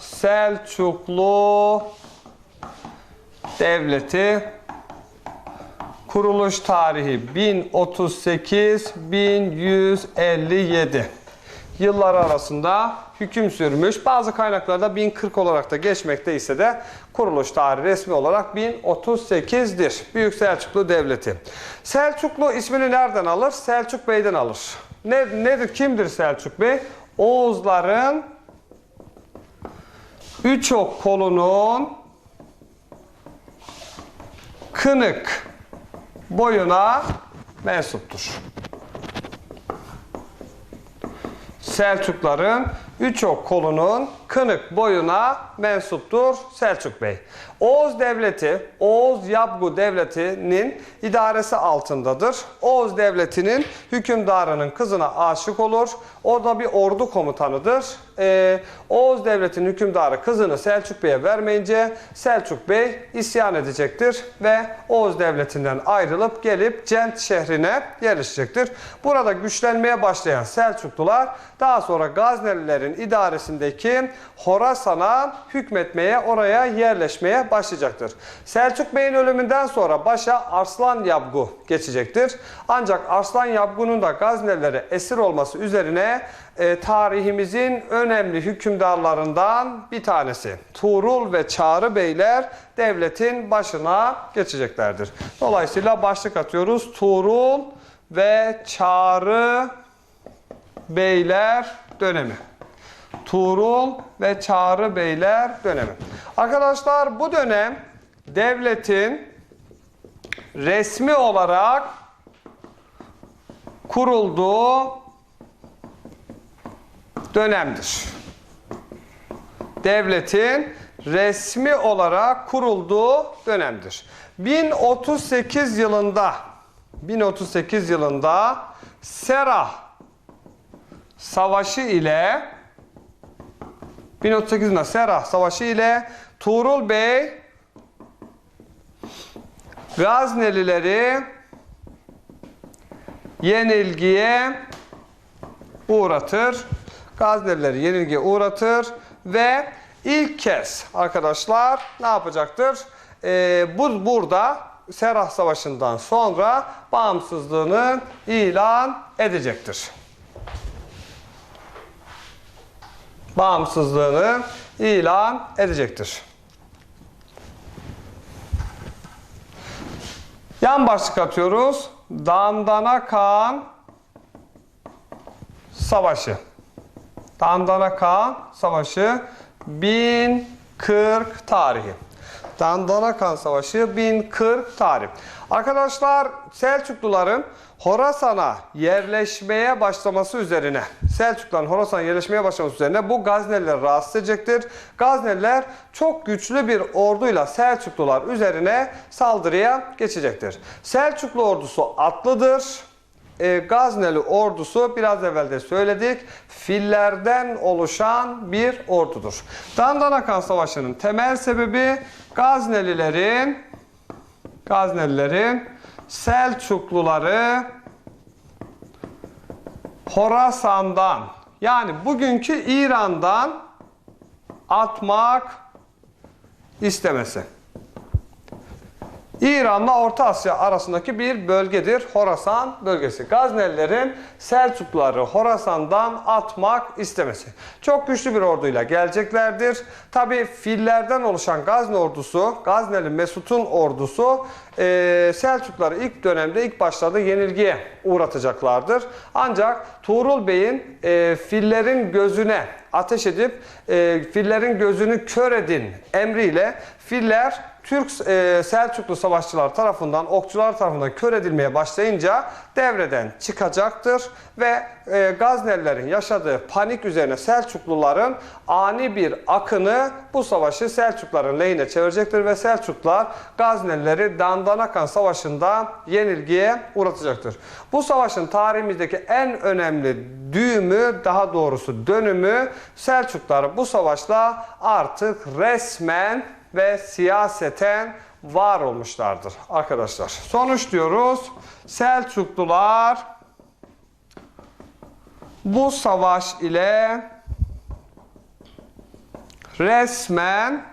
Selçuklu Devleti kuruluş tarihi 1038 1157 yıllar arasında hüküm sürmüş. Bazı kaynaklarda 1040 olarak da geçmekte ise de kuruluş tarihi resmi olarak 1038'dir. Büyük Selçuklu Devleti. Selçuklu ismini nereden alır? Selçuk Bey'den alır. Ne, nedir? Kimdir Selçuk Bey? Oğuzların Üçok kolunun kınık boyuna mensuptur. Selçukların Üçok kolunun kınık boyuna mensuptur Selçuk Bey. Oğuz Devleti, Oğuz Yabgu Devleti'nin idaresi altındadır. Oğuz Devleti'nin hükümdarının kızına aşık olur. O da bir ordu komutanıdır. Ee, Oğuz Devleti'nin hükümdarı kızını Selçuk Bey'e vermeyince Selçuk Bey isyan edecektir ve Oğuz Devleti'nden ayrılıp gelip Cent şehrine yerleşecektir. Burada güçlenmeye başlayan Selçuklular daha sonra Gaznelilerin idaresindeki Horasan'a hükmetmeye, oraya yerleşmeye başlayacaktır. Selçuk Bey'in ölümünden sonra başa Arslan Yabgu geçecektir. Ancak Arslan Yabgu'nun da Gaznelilere esir olması üzerine e, tarihimizin önemli hükümdarlarından bir tanesi. Tuğrul ve Çağrı Beyler devletin başına geçeceklerdir. Dolayısıyla başlık atıyoruz. Tuğrul ve Çağrı Beyler dönemi. Tuğrul ve Çağrı Beyler dönemi. Arkadaşlar bu dönem devletin resmi olarak kurulduğu dönemdir. Devletin resmi olarak kurulduğu dönemdir. 1038 yılında 1038 yılında Serah Savaşı ile 1038 yılında Serah Savaşı ile Tuğrul Bey Gaznelileri yenilgiye uğratır. Gaznelileri yenilgiye uğratır ve ilk kez arkadaşlar ne yapacaktır? Ee, bu burada Serah Savaşı'ndan sonra bağımsızlığını ilan edecektir. Bağımsızlığını ilan edecektir. Yan başlık atıyoruz. Dandana Kağan Savaşı. Dandana Kağan Savaşı 1040 tarihi. Dandana Kağan Savaşı 1040 tarih. Arkadaşlar Selçukluların Horasan'a yerleşmeye başlaması üzerine Selçukluların Horasan'a yerleşmeye başlaması üzerine bu Gaznelileri rahatsız edecektir. Gazneliler çok güçlü bir orduyla Selçuklular üzerine saldırıya geçecektir. Selçuklu ordusu atlıdır. E, Gazneli ordusu biraz evvel de söyledik fillerden oluşan bir ordudur. Dandanakan Savaşı'nın temel sebebi Gaznelilerin Gaznelilerin Selçukluları Horasan'dan yani bugünkü İran'dan atmak istemesi. İran'la Orta Asya arasındaki bir bölgedir Horasan bölgesi. Gaznelilerin Selçukluları Horasan'dan atmak istemesi. Çok güçlü bir orduyla geleceklerdir. Tabi fillerden oluşan Gazne ordusu, Gazneli Mesut'un ordusu e, Selçukluları ilk dönemde ilk başlarda yenilgiye uğratacaklardır. Ancak Tuğrul Bey'in e, fillerin gözüne ateş edip e, fillerin gözünü kör edin emriyle filler Türk e, Selçuklu savaşçılar tarafından, okçular tarafından kör edilmeye başlayınca devreden çıkacaktır ve e, Gaznelilerin yaşadığı panik üzerine Selçukluların ani bir akını bu savaşı Selçukluların lehine çevirecektir ve Selçuklular Gaznelileri Dandanakan Savaşı'nda yenilgiye uğratacaktır. Bu savaşın tarihimizdeki en önemli düğümü, daha doğrusu dönümü Selçuklular bu savaşla artık resmen ve siyaseten var olmuşlardır arkadaşlar. Sonuç diyoruz. Selçuklular bu savaş ile resmen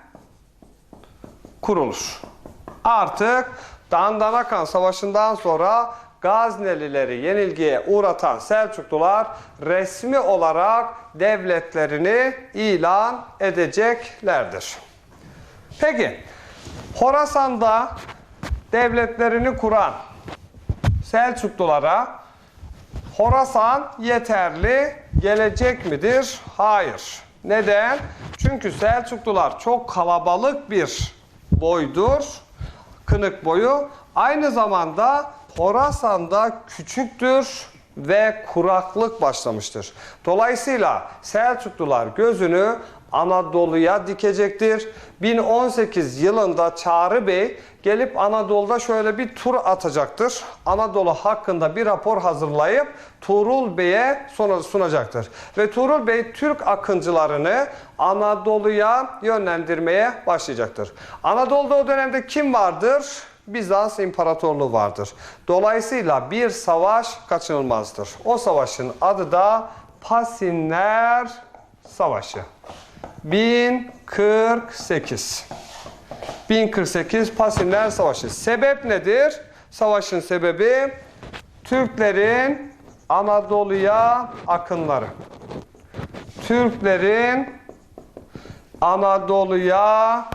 kurulur. Artık Dandanakan Savaşı'ndan sonra Gaznelileri yenilgiye uğratan Selçuklular resmi olarak devletlerini ilan edeceklerdir. Peki, Horasan'da devletlerini kuran Selçuklulara Horasan yeterli gelecek midir? Hayır. Neden? Çünkü Selçuklular çok kalabalık bir boydur. Kınık boyu. Aynı zamanda Horasan'da küçüktür ve kuraklık başlamıştır. Dolayısıyla Selçuklular gözünü Anadolu'ya dikecektir. 1018 yılında Çağrı Bey gelip Anadolu'da şöyle bir tur atacaktır. Anadolu hakkında bir rapor hazırlayıp Tuğrul Bey'e sunacaktır. Ve Tuğrul Bey Türk akıncılarını Anadolu'ya yönlendirmeye başlayacaktır. Anadolu'da o dönemde kim vardır? Bizans İmparatorluğu vardır. Dolayısıyla bir savaş kaçınılmazdır. O savaşın adı da Pasinler Savaşı. 1048. 1048 Pasinler Savaşı. Sebep nedir? Savaşın sebebi Türklerin Anadolu'ya akınları. Türklerin Anadolu'ya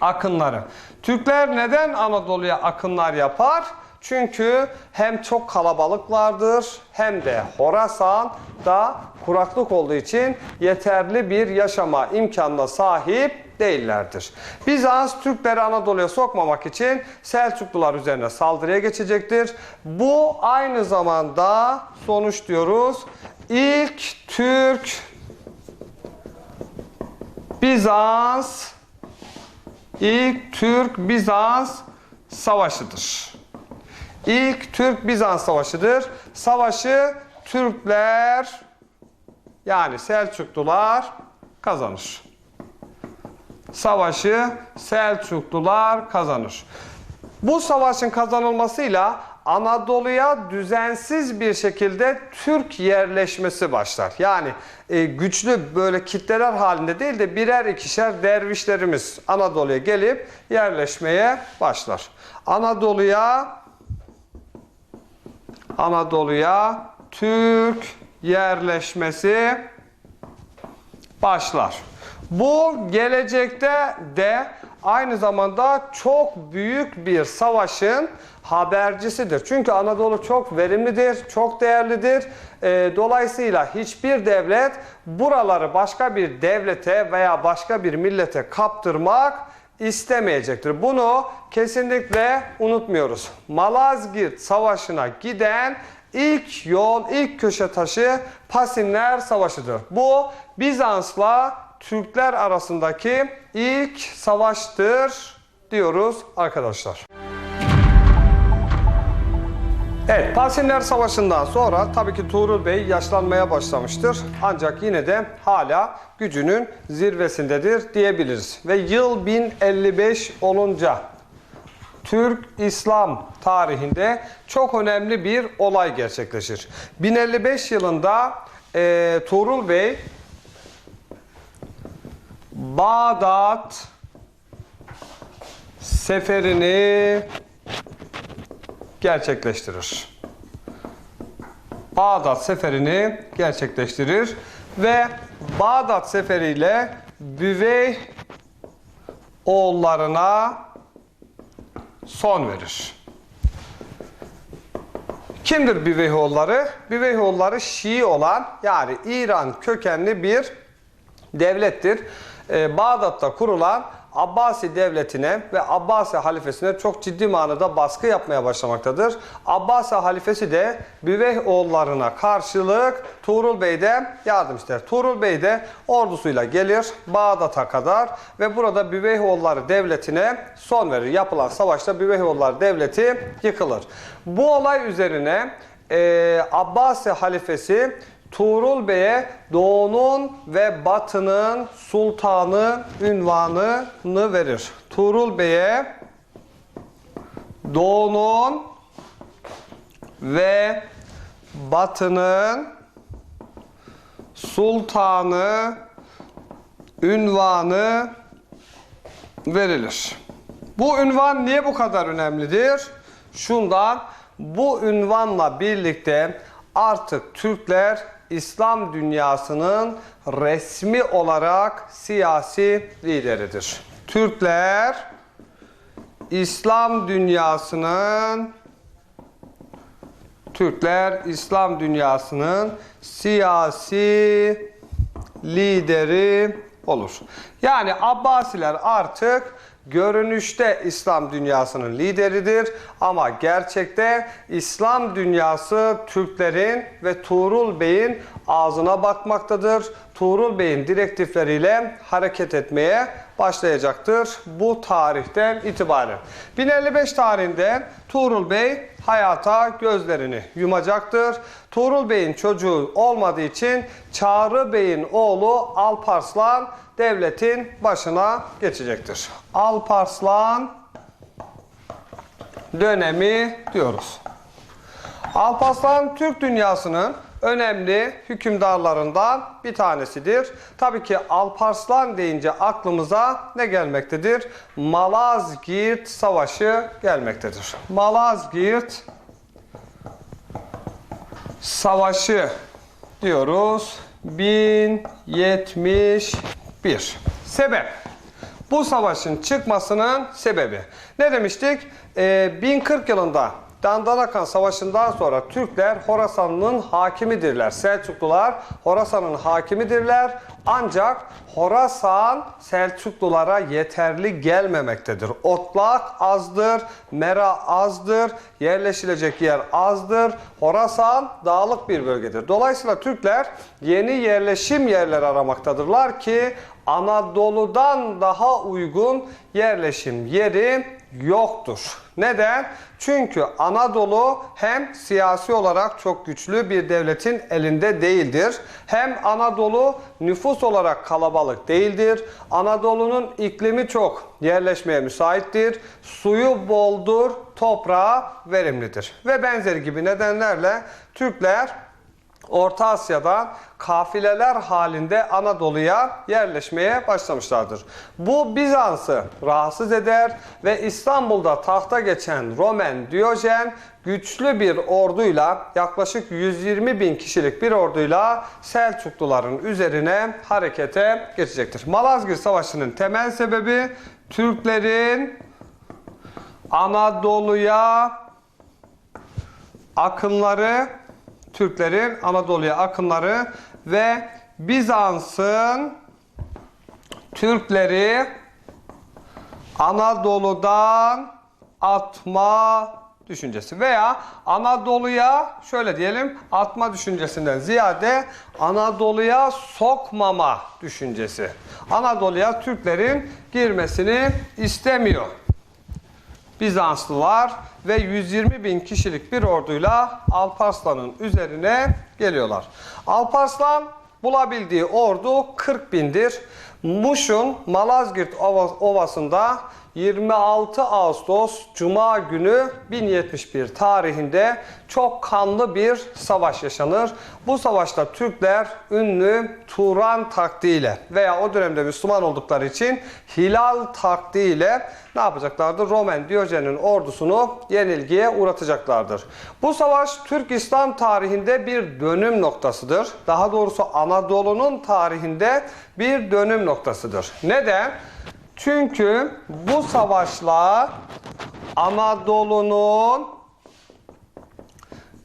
akınları. Türkler neden Anadolu'ya akınlar yapar? Çünkü hem çok kalabalıklardır hem de Horasan'da kuraklık olduğu için yeterli bir yaşama imkanına sahip değillerdir. Bizans Türkleri Anadolu'ya sokmamak için Selçuklular üzerine saldırıya geçecektir. Bu aynı zamanda sonuç diyoruz. İlk Türk Bizans İlk Türk-Bizans savaşıdır. İlk Türk-Bizans savaşıdır. Savaşı Türkler yani Selçuklular kazanır. Savaşı Selçuklular kazanır. Bu savaşın kazanılmasıyla Anadolu'ya düzensiz bir şekilde Türk yerleşmesi başlar. Yani e, güçlü böyle kitleler halinde değil de birer ikişer dervişlerimiz Anadolu'ya gelip yerleşmeye başlar. Anadolu'ya Anadolu'ya Türk yerleşmesi başlar. Bu gelecekte de aynı zamanda çok büyük bir savaşın habercisidir. Çünkü Anadolu çok verimlidir, çok değerlidir. Ee, dolayısıyla hiçbir devlet buraları başka bir devlete veya başka bir millete kaptırmak istemeyecektir. Bunu kesinlikle unutmuyoruz. Malazgirt Savaşı'na giden ilk yol, ilk köşe taşı Pasinler Savaşı'dır. Bu Bizans'la Türkler arasındaki ilk savaştır diyoruz arkadaşlar. Evet, Pasinler Savaşı'ndan sonra tabii ki Tuğrul Bey yaşlanmaya başlamıştır. Ancak yine de hala gücünün zirvesindedir diyebiliriz. Ve yıl 1055 olunca Türk İslam tarihinde çok önemli bir olay gerçekleşir. 1055 yılında e, Tuğrul Bey Bağdat seferini gerçekleştirir. Bağdat seferini gerçekleştirir ve Bağdat seferiyle Büvey oğullarına son verir. Kimdir Büveyhoğulları? Büveyhoğulları Şii olan yani İran kökenli bir devlettir. Ee, Bağdat'ta kurulan Abbasi devletine ve Abbasi halifesine çok ciddi manada baskı yapmaya başlamaktadır. Abbasi halifesi de Büveyh oğullarına karşılık Tuğrul Bey'de yardım ister. Tuğrul Bey de ordusuyla gelir Bağdat'a kadar ve burada Büveyhoğulları devletine son verir. Yapılan savaşta Büveyhoğulları devleti yıkılır. Bu olay üzerine e, Abbasi halifesi Tuğrul Bey'e Doğu'nun ve Batı'nın sultanı ünvanını verir. Tuğrul Bey'e Doğu'nun ve Batı'nın sultanı ünvanı verilir. Bu ünvan niye bu kadar önemlidir? Şundan bu ünvanla birlikte artık Türkler İslam dünyasının resmi olarak siyasi lideridir. Türkler İslam dünyasının Türkler İslam dünyasının siyasi lideri olur. Yani Abbasiler artık görünüşte İslam dünyasının lideridir ama gerçekte İslam dünyası Türklerin ve Tuğrul Bey'in ağzına bakmaktadır. Tuğrul Bey'in direktifleriyle hareket etmeye başlayacaktır bu tarihten itibaren. 1055 tarihinde Tuğrul Bey hayata gözlerini yumacaktır. Tuğrul Bey'in çocuğu olmadığı için Çağrı Bey'in oğlu Alparslan devletin başına geçecektir. Alparslan dönemi diyoruz. Alparslan Türk dünyasının önemli hükümdarlarından bir tanesidir. Tabii ki Alparslan deyince aklımıza ne gelmektedir? Malazgirt Savaşı gelmektedir. Malazgirt Savaşı diyoruz. 1071. Sebep. Bu savaşın çıkmasının sebebi. Ne demiştik? Ee, 1040 yılında Dandanakan Savaşı'ndan sonra Türkler Horasan'ın hakimidirler. Selçuklular Horasan'ın hakimidirler. Ancak Horasan Selçuklulara yeterli gelmemektedir. Otlak azdır, mera azdır, yerleşilecek yer azdır. Horasan dağlık bir bölgedir. Dolayısıyla Türkler yeni yerleşim yerleri aramaktadırlar ki Anadolu'dan daha uygun yerleşim yeri yoktur. Neden? Çünkü Anadolu hem siyasi olarak çok güçlü bir devletin elinde değildir. Hem Anadolu nüfus olarak kalabalık değildir. Anadolu'nun iklimi çok yerleşmeye müsaittir. Suyu boldur, toprağı verimlidir. Ve benzeri gibi nedenlerle Türkler Orta Asya'dan kafileler halinde Anadolu'ya yerleşmeye başlamışlardır. Bu Bizans'ı rahatsız eder ve İstanbul'da tahta geçen Roman Diyojen güçlü bir orduyla yaklaşık 120 bin kişilik bir orduyla Selçukluların üzerine harekete geçecektir. Malazgirt Savaşı'nın temel sebebi Türklerin Anadolu'ya akınları Türklerin Anadolu'ya akınları ve Bizans'ın Türkleri Anadolu'dan atma düşüncesi veya Anadolu'ya şöyle diyelim atma düşüncesinden ziyade Anadolu'ya sokmama düşüncesi. Anadolu'ya Türklerin girmesini istemiyor. Bizanslılar ve 120 bin kişilik bir orduyla Alparslan'ın üzerine geliyorlar. Alparslan bulabildiği ordu 40 bindir. Muş'un Malazgirt Ova- Ovası'nda 26 Ağustos Cuma günü 1071 tarihinde çok kanlı bir savaş yaşanır. Bu savaşta Türkler ünlü Turan taktiğiyle veya o dönemde Müslüman oldukları için Hilal taktiğiyle ne yapacaklardır? Roman Diyojen'in ordusunu yenilgiye uğratacaklardır. Bu savaş Türk İslam tarihinde bir dönüm noktasıdır. Daha doğrusu Anadolu'nun tarihinde bir dönüm noktasıdır. Neden? Çünkü bu savaşla Anadolu'nun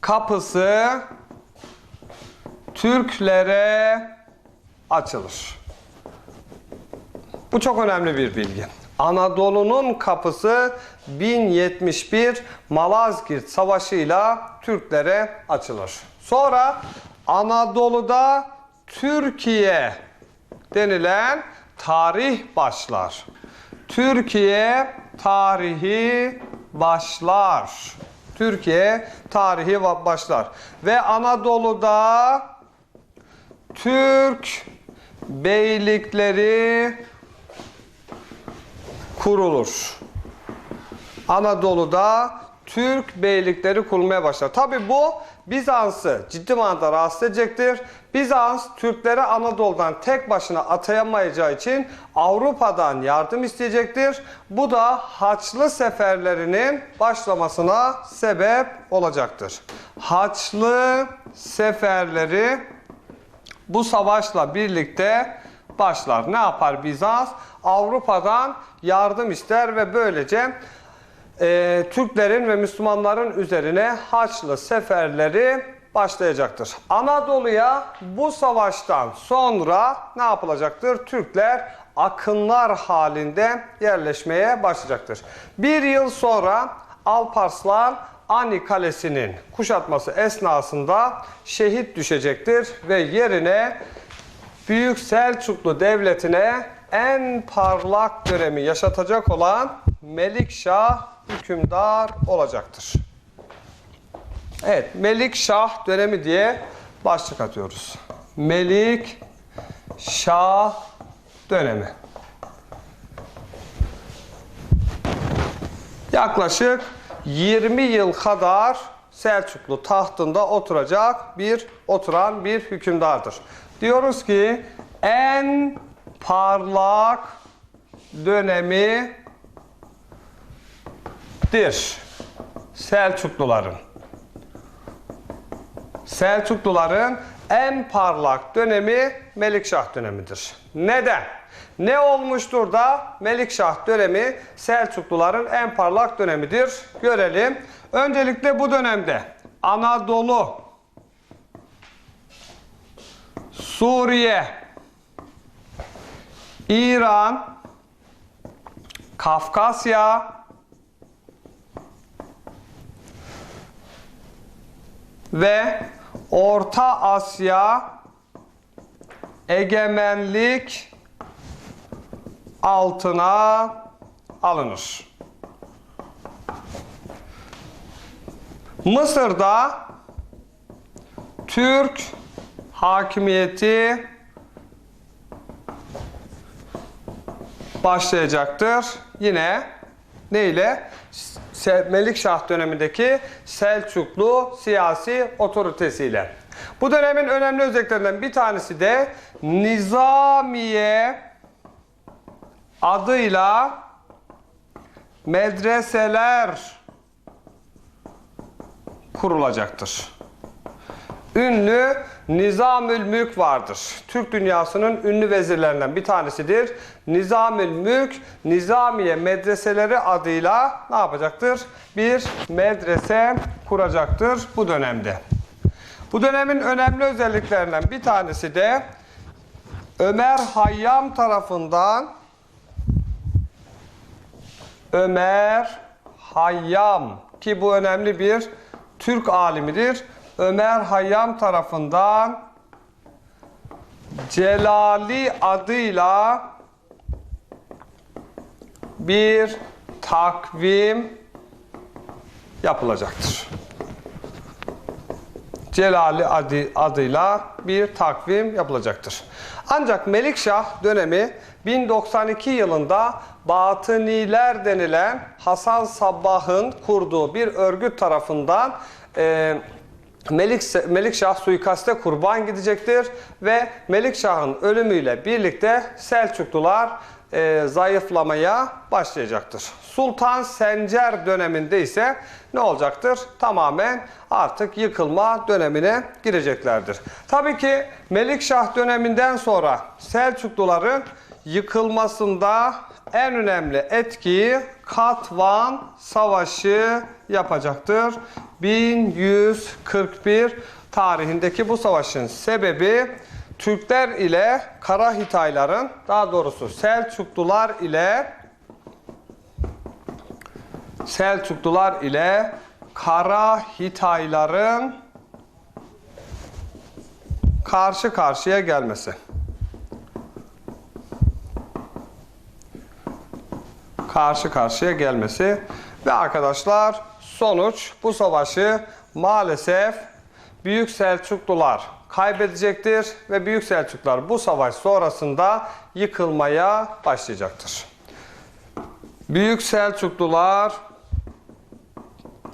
kapısı Türklere açılır. Bu çok önemli bir bilgi. Anadolu'nun kapısı 1071 Malazgirt Savaşı'yla Türklere açılır. Sonra Anadolu'da Türkiye denilen tarih başlar. Türkiye tarihi başlar. Türkiye tarihi başlar. Ve Anadolu'da Türk beylikleri kurulur. Anadolu'da Türk beylikleri kurulmaya başlar. Tabi bu Bizans'ı ciddi manada rahatsız edecektir. Bizans Türkleri Anadolu'dan tek başına atayamayacağı için Avrupa'dan yardım isteyecektir. Bu da Haçlı seferlerinin başlamasına sebep olacaktır. Haçlı seferleri bu savaşla birlikte başlar. Ne yapar Bizans? Avrupa'dan yardım ister ve böylece e, Türklerin ve Müslümanların üzerine Haçlı seferleri başlayacaktır. Anadolu'ya bu savaştan sonra ne yapılacaktır? Türkler akınlar halinde yerleşmeye başlayacaktır. Bir yıl sonra Alparslan Ani Kalesi'nin kuşatması esnasında şehit düşecektir ve yerine Büyük Selçuklu Devleti'ne en parlak dönemi yaşatacak olan Melikşah hükümdar olacaktır. Evet, Melikşah dönemi diye başlık atıyoruz. Melik Şah dönemi. Yaklaşık 20 yıl kadar Selçuklu tahtında oturacak bir oturan bir hükümdardır. Diyoruz ki en parlak dönemidir Selçukluların. Selçukluların en parlak dönemi Melikşah dönemidir. Neden? Ne olmuştur da Melikşah dönemi Selçukluların en parlak dönemidir? Görelim. Öncelikle bu dönemde Anadolu, Suriye, İran, Kafkasya, ve Orta Asya egemenlik altına alınır. Mısır'da Türk hakimiyeti başlayacaktır. Yine ne ile? Melikşah dönemindeki Selçuklu siyasi otoritesiyle. Bu dönemin önemli özelliklerinden bir tanesi de Nizamiye adıyla medreseler kurulacaktır. Ünlü Nizamül Mülk vardır. Türk dünyasının ünlü vezirlerinden bir tanesidir. Nizamül Mülk, Nizamiye medreseleri adıyla ne yapacaktır? Bir medrese kuracaktır bu dönemde. Bu dönemin önemli özelliklerinden bir tanesi de Ömer Hayyam tarafından Ömer Hayyam ki bu önemli bir Türk alimidir. Ömer Hayyam tarafından Celali adıyla bir takvim yapılacaktır. Celali adı, adıyla bir takvim yapılacaktır. Ancak Melikşah dönemi 1092 yılında Batıniler denilen Hasan Sabbah'ın kurduğu bir örgüt tarafından e, Melik, Melikşah suikaste kurban gidecektir ve Melikşah'ın ölümüyle birlikte Selçuklular e, zayıflamaya başlayacaktır. Sultan Sencer döneminde ise ne olacaktır? Tamamen artık yıkılma dönemine gireceklerdir. Tabii ki Melikşah döneminden sonra Selçukluların yıkılmasında en önemli etkiyi Katvan Savaşı yapacaktır. 1141 tarihindeki bu savaşın sebebi Türkler ile Kara Hitayların daha doğrusu Selçuklular ile Selçuklular ile Kara Hitayların karşı karşıya gelmesi. Karşı karşıya gelmesi ve arkadaşlar sonuç bu savaşı maalesef Büyük Selçuklular kaybedecektir ve Büyük Selçuklular bu savaş sonrasında yıkılmaya başlayacaktır. Büyük Selçuklular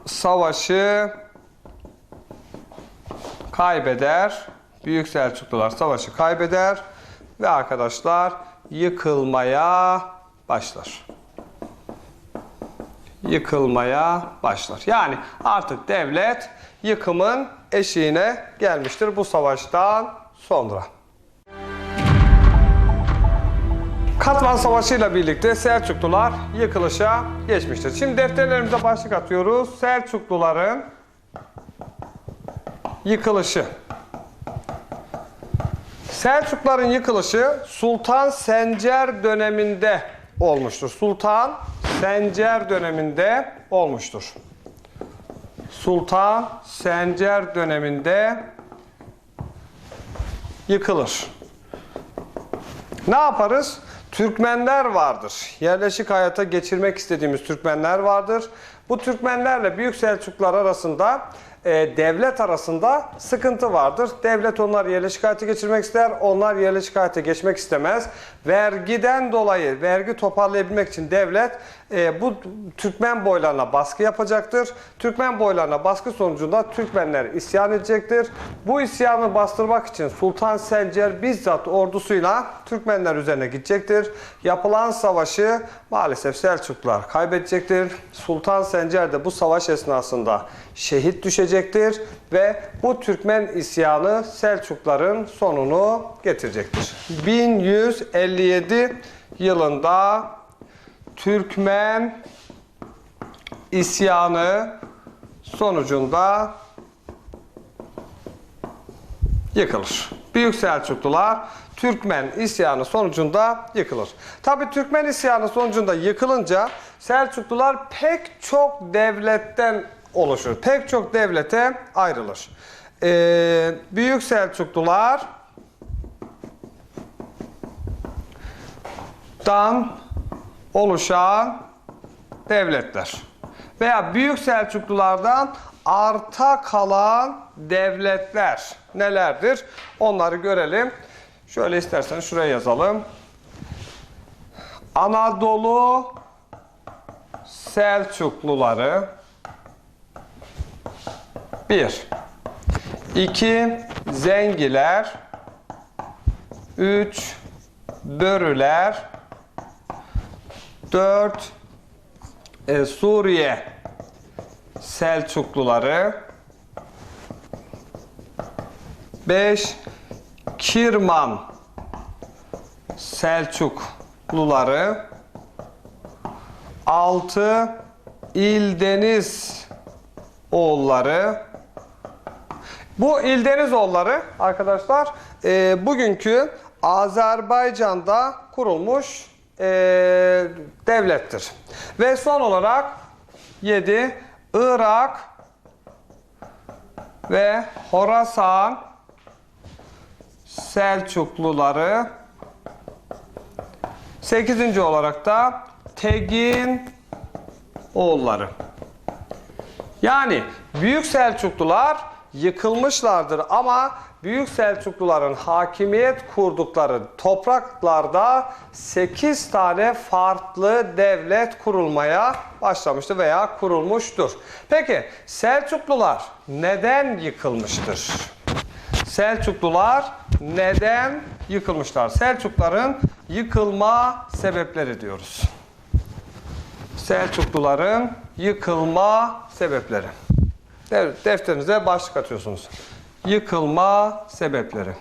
savaşı kaybeder. Büyük Selçuklular savaşı kaybeder ve arkadaşlar yıkılmaya başlar. Yıkılmaya başlar. Yani artık devlet yıkımın eşiğine gelmiştir bu savaştan sonra. Katman Savaşı ile birlikte Selçuklular yıkılışa geçmiştir. Şimdi defterlerimize başlık atıyoruz. Selçukluların yıkılışı. Selçukluların yıkılışı Sultan Sencer döneminde olmuştur. Sultan Sencer döneminde olmuştur. Sultan Sencer döneminde yıkılır. Ne yaparız? Türkmenler vardır. Yerleşik hayata geçirmek istediğimiz Türkmenler vardır. Bu Türkmenlerle Büyük Selçuklular arasında e, devlet arasında sıkıntı vardır. Devlet onlar yerleşik hayata geçirmek ister, onlar yerleşik hayata geçmek istemez. Vergiden dolayı vergi toparlayabilmek için devlet e, bu Türkmen boylarına baskı yapacaktır. Türkmen boylarına baskı sonucunda Türkmenler isyan edecektir. Bu isyanı bastırmak için Sultan Sencer bizzat ordusuyla Türkmenler üzerine gidecektir. Yapılan savaşı maalesef Selçuklular kaybedecektir. Sultan Sencer de bu savaş esnasında şehit düşecektir ve bu Türkmen isyanı Selçukların sonunu getirecektir. 1157 yılında Türkmen isyanı sonucunda yıkılır. Büyük Selçuklular Türkmen isyanı sonucunda yıkılır. Tabi Türkmen isyanı sonucunda yıkılınca Selçuklular pek çok devletten oluşur. Pek çok devlete ayrılır. Ee, Büyük Selçuklular dan oluşan devletler. Veya Büyük Selçuklulardan arta kalan devletler nelerdir? Onları görelim. Şöyle isterseniz şuraya yazalım. Anadolu Selçukluları. 1 2 Zengiler. 3 Börüler 4 e, Suriye Selçukluları. 5 Kirman Selçukluları. 6 İldeniz oğulları. Bu İldeniz oğulları arkadaşlar e, bugünkü Azerbaycan'da kurulmuş e, devlettir. Ve son olarak 7 Irak ve Horasan Selçukluları 8. olarak da Tegin oğulları. Yani Büyük Selçuklular yıkılmışlardır ama Büyük Selçukluların hakimiyet kurdukları topraklarda 8 tane farklı devlet kurulmaya başlamıştır veya kurulmuştur. Peki Selçuklular neden yıkılmıştır? Selçuklular neden yıkılmışlar? Selçukların yıkılma sebepleri diyoruz. Selçukluların yıkılma sebepleri. Defterinize başlık atıyorsunuz. Yıkılma sebepleri.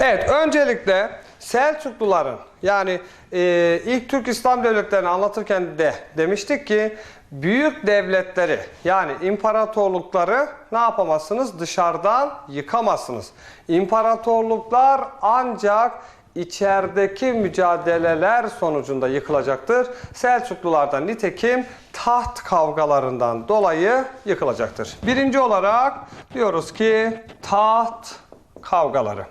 Evet, öncelikle Selçukluların yani e, ilk Türk İslam devletlerini anlatırken de demiştik ki büyük devletleri yani imparatorlukları ne yapamazsınız? Dışarıdan yıkamazsınız. İmparatorluklar ancak içerideki mücadeleler sonucunda yıkılacaktır. Selçuklularda nitekim taht kavgalarından dolayı yıkılacaktır. Birinci olarak diyoruz ki taht kavgaları.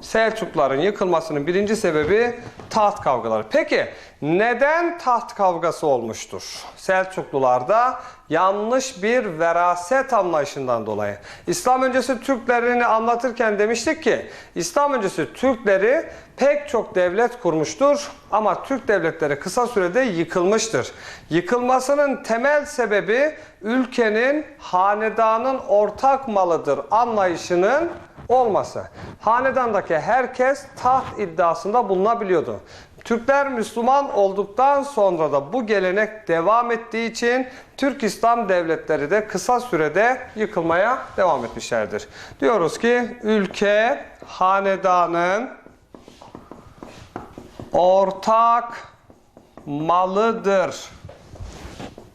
Selçukluların yıkılmasının birinci sebebi taht kavgaları. Peki neden taht kavgası olmuştur? Selçuklularda yanlış bir veraset anlayışından dolayı. İslam öncesi Türklerini anlatırken demiştik ki İslam öncesi Türkleri pek çok devlet kurmuştur ama Türk devletleri kısa sürede yıkılmıştır. Yıkılmasının temel sebebi ülkenin hanedanın ortak malıdır anlayışının olması. Hanedandaki herkes taht iddiasında bulunabiliyordu. Türkler Müslüman olduktan sonra da bu gelenek devam ettiği için Türk İslam devletleri de kısa sürede yıkılmaya devam etmişlerdir. Diyoruz ki ülke hanedanın ortak malıdır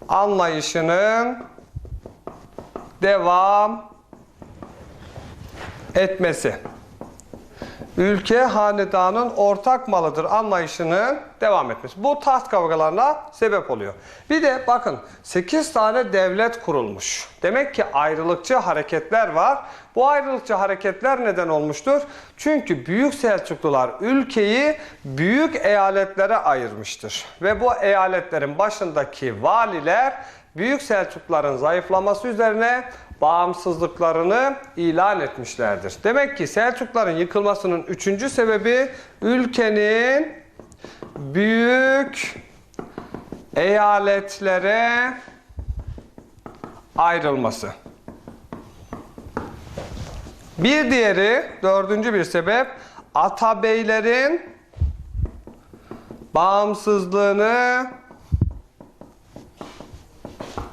anlayışının devam etmesi. Ülke hanedanın ortak malıdır anlayışının devam etmesi. Bu taht kavgalarına sebep oluyor. Bir de bakın 8 tane devlet kurulmuş. Demek ki ayrılıkçı hareketler var. Bu ayrılıkçı hareketler neden olmuştur? Çünkü Büyük Selçuklular ülkeyi büyük eyaletlere ayırmıştır. Ve bu eyaletlerin başındaki valiler Büyük Selçukluların zayıflaması üzerine bağımsızlıklarını ilan etmişlerdir. Demek ki Selçukluların yıkılmasının üçüncü sebebi ülkenin büyük eyaletlere ayrılması. Bir diğeri, dördüncü bir sebep, Atabeylerin bağımsızlığını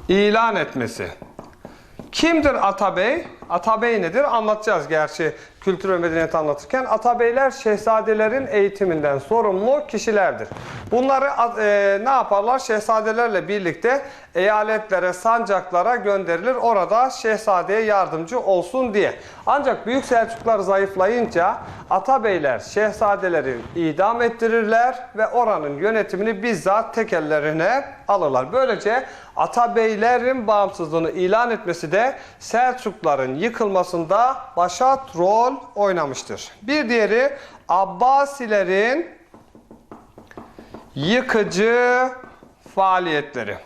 ilan etmesi. Kimdir Atabey? Atabey nedir? Anlatacağız gerçi kültür ve medeniyet anlatırken. Atabeyler şehzadelerin eğitiminden sorumlu kişilerdir. Bunları e, ne yaparlar? Şehzadelerle birlikte eyaletlere, sancaklara gönderilir. Orada şehzadeye yardımcı olsun diye. Ancak Büyük Selçuklar zayıflayınca Atabeyler şehzadeleri idam ettirirler ve oranın yönetimini bizzat tek ellerine alırlar. Böylece Atabeylerin bağımsızlığını ilan etmesi de Selçukların yıkılmasında başat rol oynamıştır. Bir diğeri Abbasilerin yıkıcı faaliyetleri.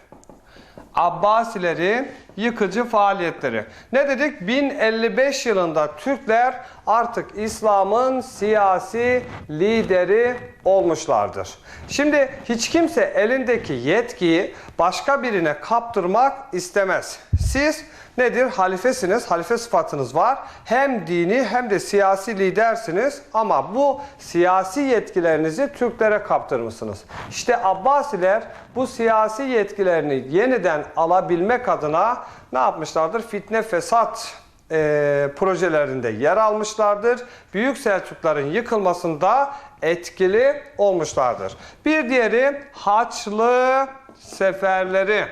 Abbasilerin yıkıcı faaliyetleri. Ne dedik? 1055 yılında Türkler artık İslam'ın siyasi lideri olmuşlardır. Şimdi hiç kimse elindeki yetkiyi başka birine kaptırmak istemez. Siz nedir? Halifesiniz, halife sıfatınız var. Hem dini hem de siyasi lidersiniz ama bu siyasi yetkilerinizi Türklere kaptırmışsınız. İşte Abbasiler bu siyasi yetkilerini yeniden alabilmek adına ne yapmışlardır? Fitne fesat e, projelerinde yer almışlardır. Büyük Selçukların yıkılmasında etkili olmuşlardır. Bir diğeri Haçlı seferleri.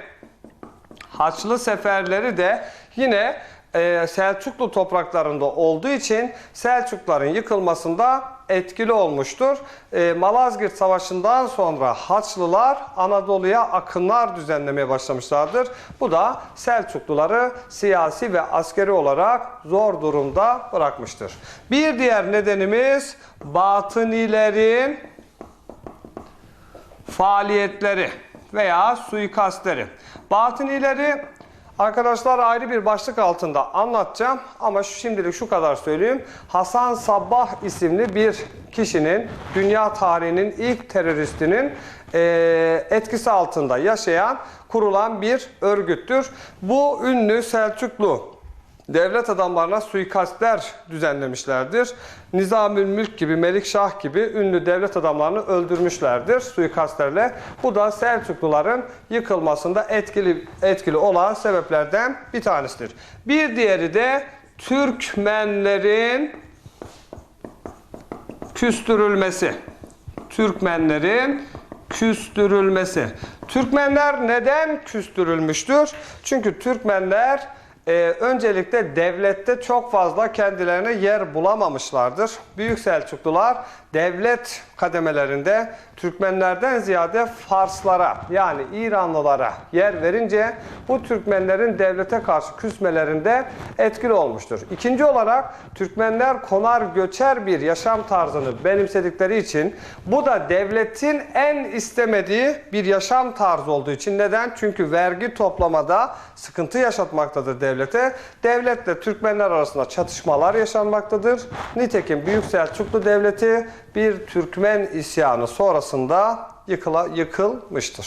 Haçlı seferleri de yine e, Selçuklu topraklarında olduğu için Selçukların yıkılmasında etkili olmuştur. E, Malazgirt Savaşı'ndan sonra Haçlılar Anadolu'ya akınlar düzenlemeye başlamışlardır. Bu da Selçukluları siyasi ve askeri olarak zor durumda bırakmıştır. Bir diğer nedenimiz Batınilerin faaliyetleri veya suikastleri. Batınileri arkadaşlar ayrı bir başlık altında anlatacağım ama şimdilik şu kadar söyleyeyim. Hasan Sabbah isimli bir kişinin dünya tarihinin ilk teröristinin e, etkisi altında yaşayan kurulan bir örgüttür. Bu ünlü Selçuklu devlet adamlarına suikastler düzenlemişlerdir. Nizamül Mülk gibi, Melikşah gibi ünlü devlet adamlarını öldürmüşlerdir suikastlerle. Bu da Selçukluların yıkılmasında etkili etkili olan sebeplerden bir tanesidir. Bir diğeri de Türkmenlerin küstürülmesi. Türkmenlerin küstürülmesi. Türkmenler neden küstürülmüştür? Çünkü Türkmenler e, öncelikle devlette çok fazla kendilerine yer bulamamışlardır. Büyük Selçuklular devlet kademelerinde Türkmenlerden ziyade Farslara yani İranlılara yer verince bu Türkmenlerin devlete karşı küsmelerinde etkili olmuştur. İkinci olarak Türkmenler konar göçer bir yaşam tarzını benimsedikleri için bu da devletin en istemediği bir yaşam tarzı olduğu için neden? Çünkü vergi toplamada sıkıntı yaşatmaktadır devlete. Devletle Türkmenler arasında çatışmalar yaşanmaktadır. Nitekim Büyük Selçuklu Devleti bir Türkmen isyanı sonrasında yıkıla, yıkılmıştır.